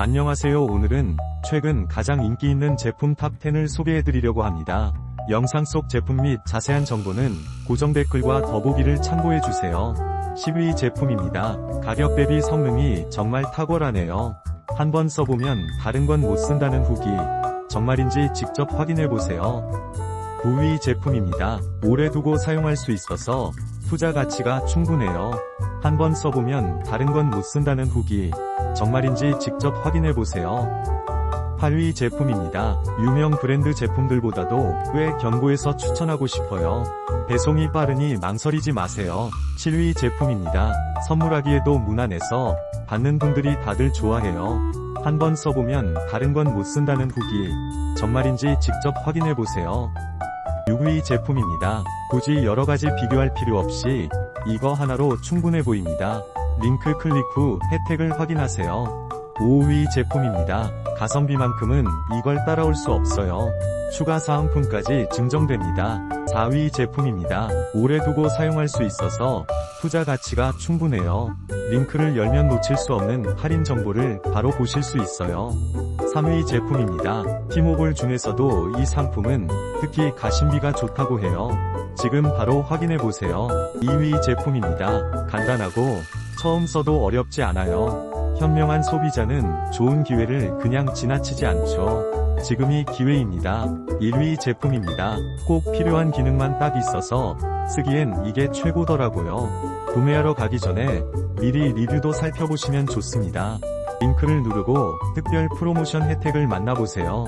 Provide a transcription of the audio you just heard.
안녕하세요 오늘은 최근 가장 인기 있는 제품 탑10을 소개해드리려고 합니다. 영상 속 제품 및 자세한 정보는 고정 댓글과 더보기를 참고해주세요. 10위 제품입니다. 가격 대비 성능이 정말 탁월하네요. 한번 써보면 다른 건 못 쓴다는 후기. 정말인지 직접 확인해보세요. 9위 제품입니다. 오래 두고 사용할 수 있어서 투자 가치가 충분해요. 한번 써보면 다른 건 못 쓴다는 후기. 정말인지 직접 확인해보세요. 8위 제품입니다. 유명 브랜드 제품들보다도 꽤 견고해서 추천하고 싶어요. 배송이 빠르니 망설이지 마세요. 7위 제품입니다. 선물하기에도 무난해서 받는 분들이 다들 좋아해요. 한번 써보면 다른 건 못 쓴다는 후기. 정말인지 직접 확인해보세요. 6위 제품입니다. 굳이 여러가지 비교할 필요 없이 이거 하나로 충분해 보입니다. 링크 클릭 후 혜택을 확인하세요. 5위 제품입니다. 가성비만큼은 이걸 따라올 수 없어요. 추가 사은품까지 증정됩니다. 4위 제품입니다. 오래 두고 사용할 수 있어서 투자 가치가 충분해요. 링크를 열면 놓칠 수 없는 할인 정보를 바로 보실 수 있어요. 3위 제품입니다. 티모볼 중에서도 이 상품은 특히 가심비가 좋다고 해요. 지금 바로 확인해보세요. 2위 제품입니다. 간단하고 처음 써도 어렵지 않아요. 현명한 소비자는 좋은 기회를 그냥 지나치지 않죠. 지금이 기회입니다. 1위 제품입니다. 꼭 필요한 기능만 딱 있어서 쓰기엔 이게 최고더라고요. 구매하러 가기 전에 미리 리뷰도 살펴보시면 좋습니다. 링크를 누르고 특별 프로모션 혜택을 만나보세요.